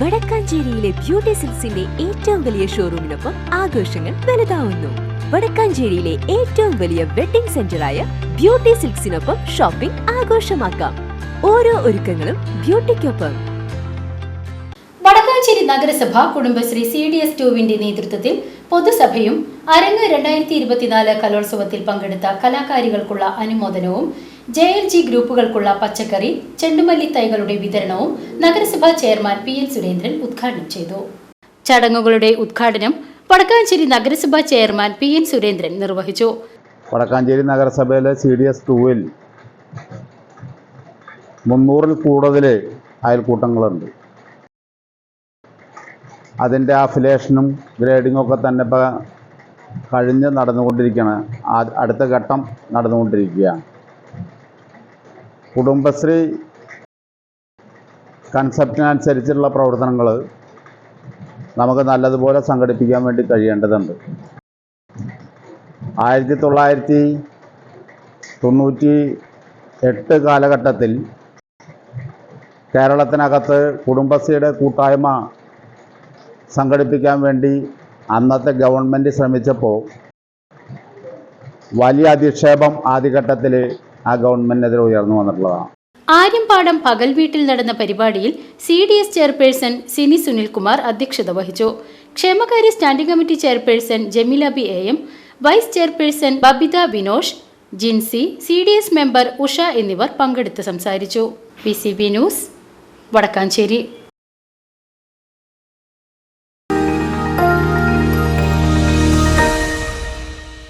വടക്കാഞ്ചേരിയിലെ beauty സിൽസിന്റെ ഏറ്റവും വലിയ ഷോറൂമിനൊപ്പം ആഘോഷങ്ങൾ വലുതാവുന്നു. വടക്കാഞ്ചേരിയിലെ ഏറ്റവും വലിയ വെഡിംഗ് സെന്ററായ ബ്യൂട്ടി സിൽക്സിനൊപ്പം ഷോപ്പിംഗ് ആഘോഷമാക്കാം. ഓരോ ഒരുക്കങ്ങളും ബ്യൂട്ടിക്കൊപ്പം. വടക്കാഞ്ചേരി നഗരസഭ കുടുംബശ്രീ സി ഡി എസ് ടുവിന്റെ നേതൃത്വത്തിൽ പൊതുസഭയും അരങ്ങ് രണ്ടായിരത്തി ഇരുപത്തിനാല് കലോത്സവത്തിൽ പങ്കെടുത്ത കലാകാരികൾക്കുള്ള അനുമോദനവും ജെ എൽ ജി ഗ്രൂപ്പുകൾക്കുള്ള പച്ചക്കറി ചെണ്ടുമല്ലി തൈകളുടെ വിതരണവും നഗരസഭാ ചെയർമാൻ പി എൻ സുരേന്ദ്രൻ ഉദ്ഘാടനം ചെയ്തു. ചടങ്ങുകളുടെ ഉദ്ഘാടനം വടക്കാഞ്ചേരി നഗരസഭാ ചെയർമാൻ പി എൻ സുരേന്ദ്രൻ നിർവഹിച്ചു. വടക്കാഞ്ചേരി നഗരസഭയിലെ സി ഡി എസ് ടൂവിൽ മുന്നൂറിൽ കൂടുതൽ അയൽക്കൂട്ടങ്ങളുണ്ട്. അതിന്റെ അഫിലേഷനും ഗ്രേഡിങ്ങും ഒക്കെ തന്നെ ഇപ്പം കഴിഞ്ഞ് നടന്നുകൊണ്ടിരിക്കുകയാണ് അടുത്ത ഘട്ടം നടന്നുകൊണ്ടിരിക്കുകയാണ്. കുടുംബശ്രീ കൺസെപ്റ്റിനനുസരിച്ചുള്ള പ്രവർത്തനങ്ങൾ നമുക്ക് നല്ലതുപോലെ സംഘടിപ്പിക്കാൻ വേണ്ടി കഴിയേണ്ടതുണ്ട്. ആയിരത്തി തൊള്ളായിരത്തി തൊണ്ണൂറ്റി എട്ട് കാലഘട്ടത്തിൽ കേരളത്തിനകത്ത് കുടുംബശ്രീയുടെ കൂട്ടായ്മ സംഘടിപ്പിക്കാൻ വേണ്ടി അന്നത്തെ ഗവൺമെന്റ് ശ്രമിച്ചപ്പോൾ വലിയ അധിക്ഷേപം ആദ്യഘട്ടത്തിൽ ആ ഗവൺമെന്റിനെതിരെ ഉയർന്നു വന്നിട്ടുള്ളതാണ്. ആര്യമ്പാടം പകൽ വീട്ടിൽ നടന്ന പരിപാടിയിൽ C D S chairperson Sini Sunilkumar അധ്യക്ഷത വഹിച്ചു. ക്ഷേമകാര്യ standing committee chairperson Jameela B A M vice chairperson Babitha Binosh Jincy C D S member Usha എന്നിവർ പങ്കെടുത്ത് സംസാരിച്ചു. P C B news Vadakkanchery.